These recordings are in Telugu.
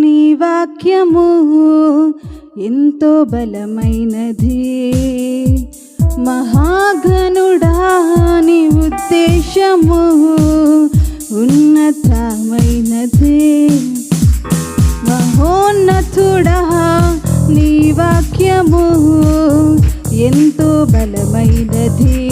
నీ వాక్యము ఎంతో బలమైనది. మహాగనుడా నీ ఉద్దేశము ఉన్నతమైనది. మహోన్నతుడా నీ వాక్యము ఎంతో బలమైనది.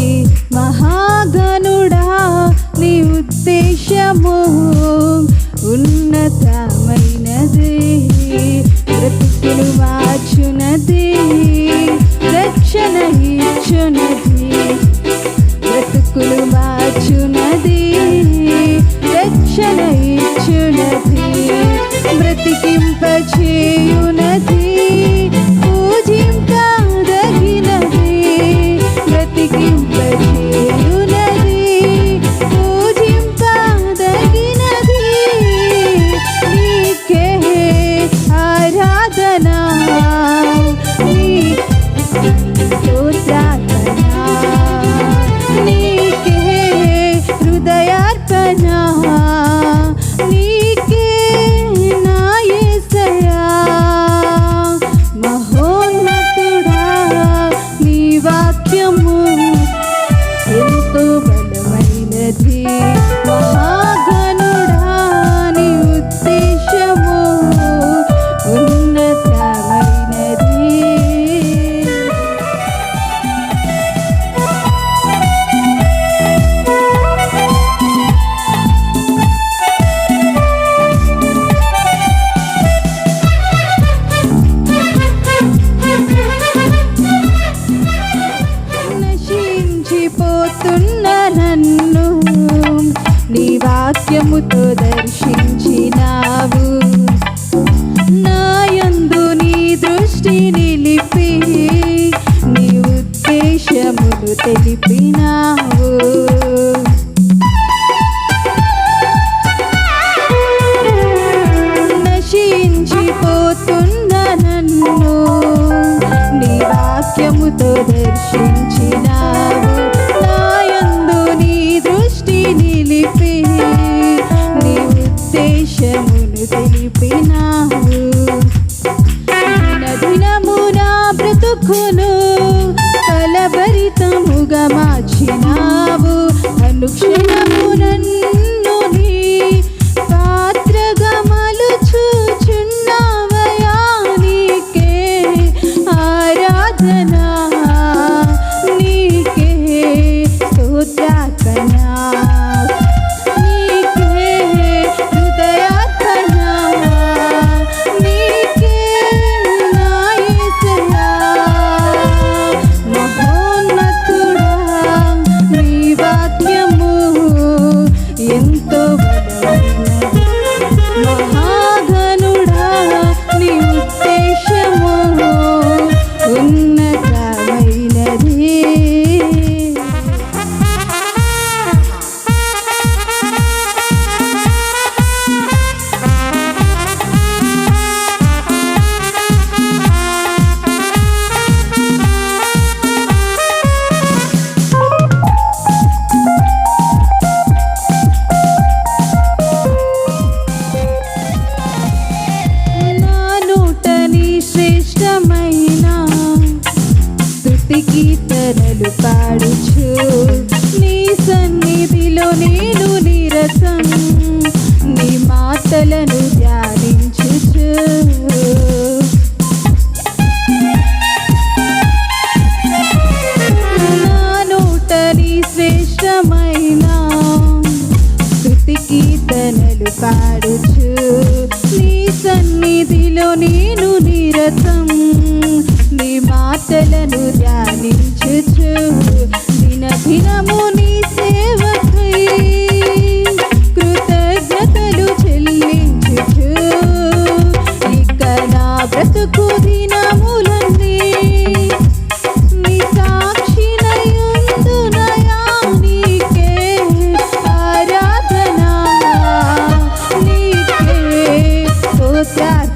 నశించిపోతున్న నన్ను. నీ వాక్యముతో దర్శించినావు. నాయందు నీ దృష్టి నిలిపి నీ ఉద్దేశములు తెలిపినావు. నశించిపోతున్న నన్ను నీ వాక్యముతో విషయమును తెలిపినావు. దినమున బ్రతుకును కలభరితముగా మార్చినావు. అనుక్షణము నన్ను నీ పాత్రగా మలుచుచున్నావయా నీకే ఆరాధన నీకే స్తోత్రార్పణ. మాటలను ధ్యానించుచు. దిన దినము నీ సేవకై కృతజ్ఞతలు చెల్లించుచు. ఇక నా బ్రతుకు దినములన్నీ నీ సాక్షినయుందునయా నీకే ఆరాధన. నీకే స్తోత్రార్పణ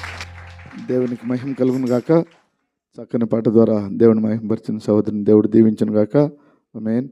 దేవునికి మహిమ కలుగును గాక. చక్కని పాట ద్వారా దేవుని మహిమపరిచిన సహోదరుని దేవుడు దీవించను గాక. మెయిన్